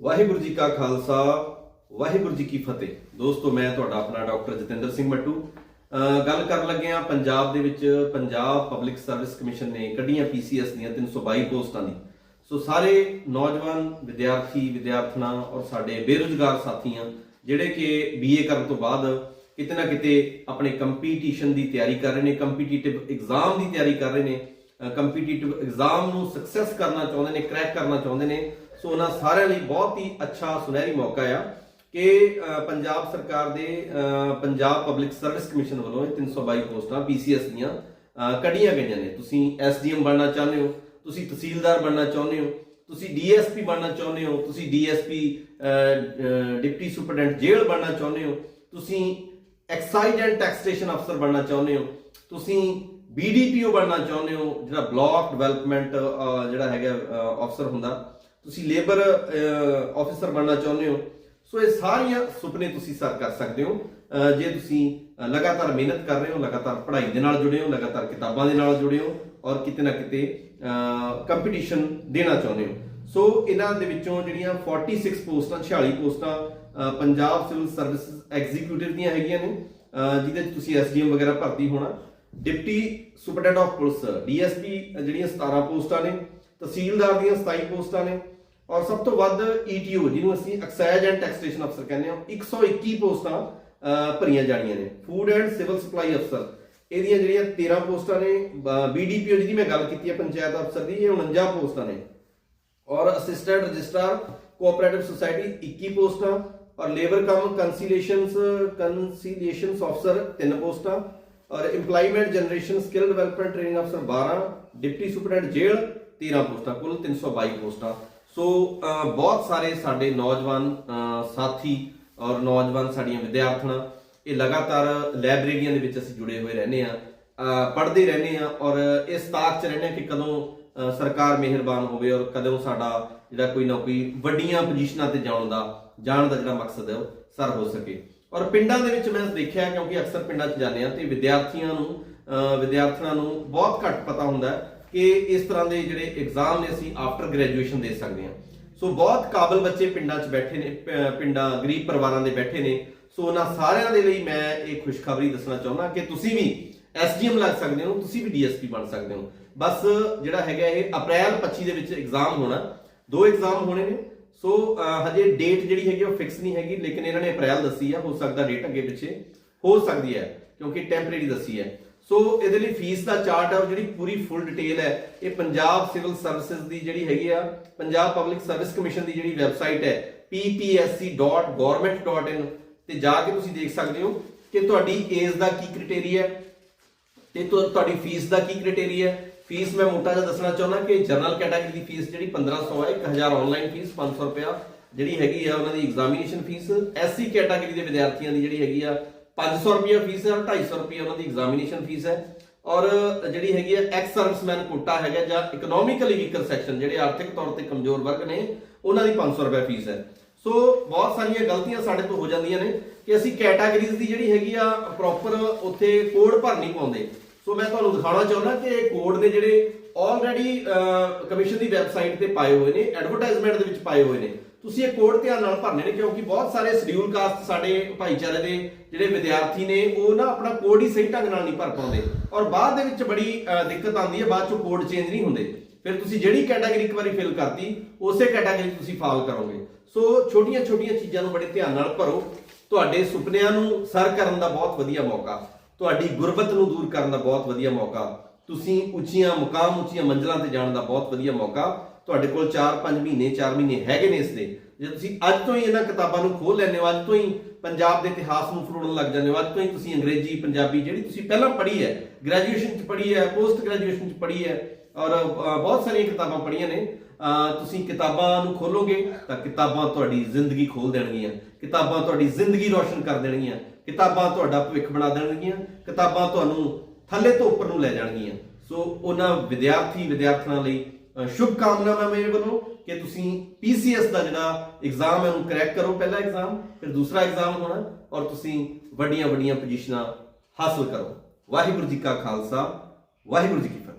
ਵਾਹਿਗੁਰੂ ਜੀ ਕਾ ਖਾਲਸਾ, ਵਾਹਿਗੁਰੂ ਜੀ ਕੀ ਫਤਿਹ। ਦੋਸਤੋ, ਮੈਂ ਤੁਹਾਡਾ ਆਪਣਾ ਡਾਕਟਰ ਜਤਿੰਦਰ ਸਿੰਘ ਮੱਟੂ। ਅਹ ਗੱਲ ਕਰਨ ਲੱਗੇ ਆ ਪੰਜਾਬ ਦੇ ਵਿੱਚ ਪੰਜਾਬ ਪਬਲਿਕ ਸਰਵਿਸ ਕਮਿਸ਼ਨ ਨੇ ਕੱਢੀਆਂ ਪੀਸੀਐਸ ਦੀਆਂ 322 ਪੋਸਟਾਂ ਦੀ। ਸੋ ਸਾਰੇ ਨੌਜਵਾਨ ਵਿਦਿਆਰਥੀ, ਵਿਦਿਆਰਥਣਾਂ ਔਰ ਸਾਡੇ ਬੇਰੁਜ਼ਗਾਰ ਸਾਥੀਆਂ ਜਿਹੜੇ ਕਿ ਬੀਏ ਕਰਨ ਤੋਂ ਬਾਅਦ ਕਿਤੇ ਨਾ ਕਿਤੇ ਆਪਣੇ ਕੰਪੀਟੀਸ਼ਨ ਦੀ ਤਿਆਰੀ ਕਰ ਰਹੇ ਨੇ ਕੰਪੀਟੀਟਿਵ ਐਗਜ਼ਾਮ ਦੀ ਤਿਆਰੀ ਕਰ ਰਹੇ ਨੇ। ਕੰਪੀਟੀਟਿਵ ਐਗਜ਼ਾਮ ਨੂੰ ਸਕਸੈਸ ਕਰਨਾ ਚਾਹੁੰਦੇ ਨੇ ਕਰੈਕ ਕਰਨਾ ਚਾਹੁੰਦੇ ਨੇ। ਸੋ ਉਹਨਾਂ ਸਾਰਿਆਂ ਲਈ ਬਹੁਤ ਹੀ ਅੱਛਾ ਸੁਨਹਿਰੀ ਮੌਕਾ ਆ ਕਿ ਪੰਜਾਬ ਸਰਕਾਰ ਦੇ ਪੰਜਾਬ ਪਬਲਿਕ ਸਰਵਿਸ ਕਮਿਸ਼ਨ ਵੱਲੋਂ ਇਹ 322 ਪੋਸਟਾਂ ਪੀਸੀਐਸ ਦੀਆਂ ਕੱਢੀਆਂ ਗਈਆਂ ਨੇ। ਤੁਸੀਂ ਐਸਡੀਐਮ ਬਣਨਾ ਚਾਹੁੰਦੇ ਹੋ, ਤੁਸੀਂ ਤਹਿਸੀਲਦਾਰ ਬਣਨਾ ਚਾਹੁੰਦੇ ਹੋ, ਤੁਸੀਂ ਡੀਐਸਪੀ ਬਣਨਾ ਚਾਹੁੰਦੇ ਹੋ, ਤੁਸੀਂ ਡੀਐਸਪੀ ਡਿਪਟੀ ਸੁਪਰਡੈਂਟ ਜੇਲ੍ਹ ਬਣਨਾ ਚਾਹੁੰਦੇ ਹੋ, ਤੁਸੀਂ ਐਕਸਾਈਜ਼ ਐਂਡ ਟੈਕਸੇਸ਼ਨ ਅਫਸਰ ਬਣਨਾ ਚਾਹੁੰਦੇ ਹੋ, ਤੁਸੀਂ ਬੀਡੀਪੀਓ ਬਣਨਾ ਚਾਹੁੰਦੇ ਹੋ, ਜਿਹੜਾ ਬਲਾਕ ਡਿਵੈਲਪਮੈਂਟ ਜਿਹੜਾ ਹੈਗਾ ਅਫਸਰ ਹੁੰਦਾ ਤੁਸੀਂ ਲੇਬਰ ਆਫੀਸਰ ਬਣਨਾ ਚਾਹੁੰਦੇ ਹੋ, ਸੋ ਇਹ ਸਾਰੀਆਂ ਸੁਪਨੇ ਤੁਸੀਂ ਸਰ ਕਰ ਸਕਦੇ ਹੋ। ਜੇ ਤੁਸੀਂ ਲਗਾਤਾਰ ਮਿਹਨਤ ਕਰ ਰਹੇ ਹੋ, ਲਗਾਤਾਰ ਪੜ੍ਹਾਈ ਦੇ ਨਾਲ ਜੁੜੇ ਹੋ, ਲਗਾਤਾਰ ਕਿਤਾਬਾਂ ਦੇ ਨਾਲ ਜੁੜੇ ਹੋ ਔਰ ਕਿਤੇ ਨਾ ਕਿਤੇ ਕੰਪੀਟੀਸ਼ਨ ਦੇਣਾ ਚਾਹੁੰਦੇ ਹੋ। ਸੋ ਇਹਨਾਂ ਦੇ ਵਿੱਚੋਂ ਜਿਹੜੀਆਂ 46 ਪੋਸਟਾਂ 46 ਪੋਸਟਾਂ ਪੰਜਾਬ ਸਿਵਲ ਸਰਵਿਸਿਜ਼ ਐਗਜ਼ੀਕਿਊਟਿਵ ਦੀਆਂ ਹੈਗੀਆਂ ਨੇ ਜਿਹਦੇ ਚ ਤੁਸੀਂ ਐਸਡੀਐਮ ਵਗੈਰਾ ਭਰਤੀ ਹੋਣਾ। Deputy superintendent of police DSP ਜਿਹੜੀਆਂ 17 ਪੋਸਟਾਂ ਨੇ ਤਹਿਸੀਲਦਾਰ ਦੀਆਂ 27 ਪੋਸਟਾਂ ਨੇ। ਔਰ ਸਭ ਤੋਂ ਵੱਧ ਈਟੀਓ ਜਿਹਨੂੰ ਅਸੀਂ ਐਕਸਾਈਜ਼ ਐਂਡ ਟੈਕਸੇਸ਼ਨ ਅਫਸਰ ਕਹਿੰਦੇ ਹਾਂ 121 ਪੋਸਟਾਂ ਭਰੀਆਂ ਜਾਣੀਆਂ ਨੇ। ਫੂਡ ਐਂਡ ਸਿਵਲ ਸਪਲਾਈ ਅਫਸਰ ਇਹਦੀਆਂ ਜਿਹੜੀਆਂ 13 ਪੋਸਟਾਂ ਨੇ ਬੀਡੀਪੀਓ ਜਿਹਦੀ ਮੈਂ ਗੱਲ ਕੀਤੀ ਹੈ, ਪੰਚਾਇਤ ਅਫਸਰ ਦੀ, ਇਹ 49 ਪੋਸਟਾਂ ਨੇ। ਔਰ ਅਸਿਸਟੈਂਟ ਰਜਿਸਟਰਾਰ ਕੋਆਪਰੇਟਿਵ ਸੁਸਾਇਟੀ 21 ਪੋਸਟਾਂ। ਔਰ ਲੇਬਰ ਕਮ ਕੰਸੀਲੀਏਸ਼ਨਸ ਕੰਸੀਲੀਏਸ਼ਨਸ ਅਫਸਰ 3 ਪੋਸਟਾਂ। ਔਰ EMPLOYMENT generation skill development training ਅਫਸਰ 12 ਡਿਪਟੀ ਸੁਪਰਡੈਂਟ ਜੇਲ੍ਹ। 13 ਪੋਸਟਾਂ ਕੁੱਲ 322 ਪੋਸਟਾਂ। ਸੋ ਬਹੁਤ ਸਾਰੇ ਸਾਡੇ ਨੌਜਵਾਨ ਅਹ, ਸਾਥੀ ਔਰ ਨੌਜਵਾਨ ਸਾਡੀਆਂ ਵਿਦਿਆਰਥਣਾਂ ਇਹ ਲਗਾਤਾਰ ਲਾਇਬ੍ਰੇਰੀਆਂ ਦੇ ਵਿੱਚ ਅਸੀਂ ਜੁੜੇ ਹੋਏ ਰਹਿੰਦੇ ਆ ਪੜ੍ਹਦੇ ਰਹਿੰਦੇ ਆ ਔਰ ਇਸ ਤਾਕ 'ਚ ਰਹਿੰਦੇ ਆ ਕਿ ਕਦੋਂ ਸਰਕਾਰ ਮਿਹਰਬਾਨ ਹੋਵੇ ਔਰ ਕਦੋਂ ਸਾਡਾ ਜਿਹੜਾ ਕੋਈ ਨਾ ਕੋਈ ਵੱਡੀਆਂ ਪੋਜੀਸ਼ਨਾਂ ਤੇ ਜਾਣ ਦਾ ਜਾਣ ਦਾ ਜਿਹੜਾ ਮਕਸਦ ਹੈ ਉਹ ਸਰ ਹੋ ਸਕੇ। ਔਰ ਪਿੰਡਾਂ ਦੇ ਵਿੱਚ ਮੈਂ ਦੇਖਿਆ ਕਿਉਂਕਿ ਅਕਸਰ ਪਿੰਡਾਂ 'ਚ ਜਾਂਦੇ ਆ ਤੇ ਵਿਦਿਆਰਥੀਆਂ ਨੂੰ ਅਹ, ਵਿਦਿਆਰਥਣਾਂ ਨੂੰ ਬਹੁਤ ਘੱਟ ਪਤਾ ਹੁੰਦਾ ਕਿ ਇਸ ਤਰ੍ਹਾਂ ਦੇ ਜਿਹੜੇ ਐਗਜ਼ਾਮ ਨੇ ਅਸੀਂ ਆਫਟਰ ਗ੍ਰੈਜੂਏਸ਼ਨ ਦੇ ਸਕਦੇ ਹਾਂ। ਸੋ ਬਹੁਤ ਕਾਬਲ ਬੱਚੇ ਪਿੰਡਾਂ 'ਚ ਬੈਠੇ ਨੇ ਪਿੰਡਾਂ, ਗਰੀਬ ਪਰਿਵਾਰਾਂ ਦੇ ਬੈਠੇ ਨੇ। ਸੋ ਉਹਨਾਂ ਸਾਰਿਆਂ ਦੇ ਲਈ ਮੈਂ ਇਹ ਖੁਸ਼ਖਬਰੀ ਦੱਸਣਾ ਚਾਹੁੰਦਾ ਕਿ ਤੁਸੀਂ ਵੀ ਐਸਡੀਐਮ ਲੱਗ ਸਕਦੇ ਹੋ, ਤੁਸੀਂ ਵੀ ਡੀਐਸਪੀ ਬਣ ਸਕਦੇ ਹੋ। ਬਸ ਜਿਹੜਾ ਹੈਗਾ ਇਹ ਅਪ੍ਰੈਲ 25 ਦੇ ਵਿੱਚ ਐਗਜ਼ਾਮ ਹੋਣਾ, ਦੋ ਐਗਜ਼ਾਮ ਹੋਣੇ ਨੇ। ਸੋ ਹਜੇ ਡੇਟ ਜਿਹੜੀ ਹੈਗੀ ਉਹ ਫਿਕਸ ਨਹੀਂ ਹੈਗੀ, ਲੇਕਿਨ ਇਹਨਾਂ ਨੇ ਅਪ੍ਰੈਲ ਦੱਸੀ ਆ, ਹੋ ਸਕਦਾ ਡੇਟ ਅੱਗੇ ਪਿੱਛੇ, ਹੋ ਸਕਦੀ ਹੈ, ਕਿਉਂਕਿ ਟੈਂਪਰੇਰੀ ਦੱਸੀ ਹੈ। ਸੋ ਇਹਦੇ ਲਈ ਫੀਸ ਦਾ ਚਾਰਟ ਹੈ, ਉਹ ਜਿਹੜੀ ਪੂਰੀ ਫੁੱਲ ਡਿਟੇਲ ਹੈ, ਇਹ ਪੰਜਾਬ ਸਿਵਲ ਸਰਵਿਸਿਜ਼ ਦੀ ਜਿਹੜੀ ਹੈਗੀ ਆ, ਪੰਜਾਬ ਪਬਲਿਕ ਸਰਵਿਸ ਕਮਿਸ਼ਨ ਦੀ ਜਿਹੜੀ ਵੈਬਸਾਈਟ ਹੈ ppsc.government.in ਤੇ ਜਾ ਕੇ ਤੁਸੀਂ ਦੇਖ ਸਕਦੇ ਹੋ ਕਿ ਤੁਹਾਡੀ ਏਜ ਦਾ ਕੀ ਕ੍ਰਾਈਟੇਰੀਆ ਹੈ, ਤੇ ਤੁਹਾਡੀ ਫੀਸ ਦਾ ਕੀ ਕ੍ਰਾਈਟੇਰੀਆ ਹੈ। ਫੀਸ ਮੈਂ ਮੋਟਾ ਜਿਹਾ ਦੱਸਣਾ ਚਾਹੁੰਦਾ ਕਿ ਜਨਰਲ ਕੈਟਾਗਰੀ ਦੀ ਫੀਸ ਜਿਹੜੀ 1500 ਹੈ 1000 ਆਨਲਾਈਨ ਫੀਸ 500 ਰੁਪਿਆ ਜਿਹੜੀ ਹੈਗੀ ਆ, ਉਹਨਾਂ ਦੀ ਐਗਜ਼ਾਮੀਨੇਸ਼ਨ ਫੀਸ ਐਸਸੀ ਕੈਟਾਗਰੀ ਦੇ ਵਿਦਿਆਰਥੀਆਂ ਦੀ ਜਿਹੜੀ ਹੈਗੀ ਆ 500 ਰੁਪਿਆ ਫੀਸ ਹੈ 250 ਰੁਪਿਆ ਉਹਨਾਂ ਦੀ ਐਗਜ਼ਾਮੀਨੇਸ਼ਨ ਫੀਸ ਹੈ। ਔਰ ਜਿਹੜੀ ਹੈਗੀ ਆ ਐਕਸ ਸਰਵਿਸਮੈਨ ਕੋਟਾ ਹੈਗਾ ਜਾਂ ਇਕਨੋਮਿਕਲੀ ਵੀਕਰ ਸੈਕਸ਼ਨ ਜਿਹੜੇ ਆਰਥਿਕ ਤੌਰ ਤੇ ਕਮਜ਼ੋਰ ਵਰਗ ਨੇ, ਉਹਨਾਂ ਦੀ 500 ਰੁਪਏ ਫੀਸ ਹੈ। ਸੋ ਬਹੁਤ ਸਾਰੀਆਂ ਗਲਤੀਆਂ ਸਾਡੇ ਤੋਂ ਹੋ ਜਾਂਦੀਆਂ ਨੇ ਕਿ ਅਸੀਂ ਕੈਟਾਗਰੀਜ਼ ਦੀ ਜਿਹੜੀ ਹੈਗੀ ਆ ਪ੍ਰੋਪਰ ਉੱਥੇ ਕੋਡ ਭਰ ਨਹੀਂ ਪਾਉਂਦੇ। ਸੋ ਮੈਂ ਤੁਹਾਨੂੰ ਦਿਖਾਉਣਾ ਚਾਹੁੰਦਾ ਕਿ ਇਹ ਕੋਡ ਨੇ ਜਿਹੜੇ ਆਲਰੇਡੀ ਕਮਿਸ਼ਨ ਦੀ ਵੈਬਸਾਈਟ ਤੇ ਪਾਏ ਹੋਏ ਨੇ ਐਡਵਰਟਾਈਜ਼ਮੈਂਟ ਦੇ ਵਿੱਚ ਪਾਏ ਹੋਏ ਨੇ। ਤੁਸੀਂ ਇਹ ਕੋਡ ਧਿਆਨ ਨਾਲ ਭਰਨੇ ਨੇ ਕਿਉਂਕਿ ਬਹੁਤ ਸਾਰੇ ਸ਼ਡਿਊਲ ਕਾਸਟ ਸਾਡੇ ਭਾਈਚਾਰੇ ਦੇ ਜਿਹੜੇ ਵਿਦਿਆਰਥੀ ਨੇ, ਉਹ ਨਾ ਆਪਣਾ ਕੋਡ ਹੀ ਸਹੀ ਢੰਗ ਨਾਲ ਨਹੀਂ ਭਰ ਪਾਉਂਦੇ। ਔਰ ਬਾਅਦ ਦੇ ਵਿੱਚ ਬੜੀ ਦਿੱਕਤ ਆਉਂਦੀ ਹੈ, ਬਾਅਦ ਚੋਂ ਕੋਡ ਚੇਂਜ ਨਹੀਂ ਹੁੰਦੇ। ਫਿਰ ਤੁਸੀਂ ਜਿਹੜੀ ਕੈਟਾਗਰੀ ਇੱਕ ਵਾਰੀ ਫਿਲ ਕਰਤੀ, ਉਸੇ ਕੈਟਾਗਰੀ ਤੁਸੀਂ ਫਾਲ ਕਰੋਗੇ। ਸੋ ਛੋਟੀਆਂ ਛੋਟੀਆਂ ਚੀਜ਼ਾਂ ਨੂੰ ਬੜੇ ਧਿਆਨ ਨਾਲ ਭਰੋ। ਤੁਹਾਡੇ ਸੁਪਨਿਆਂ ਨੂੰ ਸਰ ਕਰਨ ਦਾ ਬਹੁਤ ਵਧੀਆ ਮੌਕਾ। ਤੁਹਾਡੀ ਗੁਰਬਤ ਨੂੰ ਦੂਰ ਕਰਨ ਦਾ ਬਹੁਤ ਵਧੀਆ ਮੌਕਾ। ਤੁਸੀਂ ਉੱਚੀਆਂ ਮੁਕਾਮ, ਉੱਚੀਆਂ ਮੰਜ਼ਲਾਂ ਤੇ ਜਾਣ ਦਾ ਬਹੁਤ ਵਧੀਆ ਮੌਕਾ। ਤੁਹਾਡੇ ਕੋਲ 4-5 ਮਹੀਨੇ 4 ਮਹੀਨੇ ਹੈਗੇ ਨੇ ਇਸ ਦੇ। ਜੇ ਤੁਸੀਂ ਅੱਜ ਤੋਂ ਹੀ ਇਹਨਾਂ ਕਿਤਾਬਾਂ ਨੂੰ ਖੋਲ ਲੈਂਦੇ ਹੋ, ਅੱਜ ਤੋਂ ਹੀ ਪੰਜਾਬ ਦੇ ਇਤਿਹਾਸ ਨੂੰ ਫਰੋੜਨ ਲੱਗ ਜਾਂਦੇ ਹੋ, ਅੱਜ ਤੋਂ ਹੀ ਤੁਸੀਂ ਅੰਗਰੇਜ਼ੀ, ਪੰਜਾਬੀ ਜਿਹੜੀ ਤੁਸੀਂ ਪਹਿਲਾਂ ਪੜ੍ਹੀ ਹੈ ਗ੍ਰੈਜੂਏਸ਼ਨ 'ਚ ਪੜ੍ਹੀ ਹੈ ਪੋਸਟ ਗ੍ਰੈਜੂਏਸ਼ਨ 'ਚ ਪੜ੍ਹੀ ਹੈ ਔਰ ਬਹੁਤ ਸਾਰੀਆਂ ਕਿਤਾਬਾਂ ਪੜ੍ਹੀਆਂ ਨੇ। ਤੁਸੀਂ ਕਿਤਾਬਾਂ ਨੂੰ ਖੋਲੋਗੇ ਤਾਂ ਕਿਤਾਬਾਂ ਤੁਹਾਡੀ ਜ਼ਿੰਦਗੀ ਖੋਲ ਦੇਣਗੀਆਂ। ਕਿਤਾਬਾਂ ਤੁਹਾਡੀ ਜ਼ਿੰਦਗੀ ਰੌਸ਼ਨ ਕਰ ਦੇਣਗੀਆਂ। ਕਿਤਾਬਾਂ ਤੁਹਾਡਾ ਭਵਿੱਖ ਬਣਾ ਦੇਣਗੀਆਂ। ਕਿਤਾਬਾਂ ਤੁਹਾਨੂੰ ਥੱਲੇ ਤੋਂ ਉੱਪਰ ਨੂੰ ਲੈ ਜਾਣਗੀਆਂ। ਸੋ ਉਹਨਾਂ ਵਿਦਿਆਰਥੀ ਵਿਦਿਆਰਥਣਾਂ ਲਈ ਸ਼ੁਭ ਕਾਮਨਾਵਾਂ ਮੇਰੇ ਵੱਲੋਂ ਕਿ ਤੁਸੀਂ ਪੀਸੀਐਸ ਦਾ ਜਿਹੜਾ ਐਗਜ਼ਾਮ ਹੈ ਉਹਨੂੰ ਕਰੈਕ ਕਰੋ ਪਹਿਲਾ ਐਗਜ਼ਾਮ ਫਿਰ ਦੂਸਰਾ ਐਗਜ਼ਾਮ ਹੋਣਾ ਔਰ ਤੁਸੀਂ ਵੱਡੀਆਂ ਵੱਡੀਆਂ ਪੋਜੀਸ਼ਨਾਂ ਹਾਸਲ ਕਰੋ। ਵਾਹਿਗੁਰੂ ਜੀ ਕਾ ਖਾਲਸਾ, ਵਾਹਿਗੁਰੂ ਜੀ ਕੀ ਫਤਿਹ।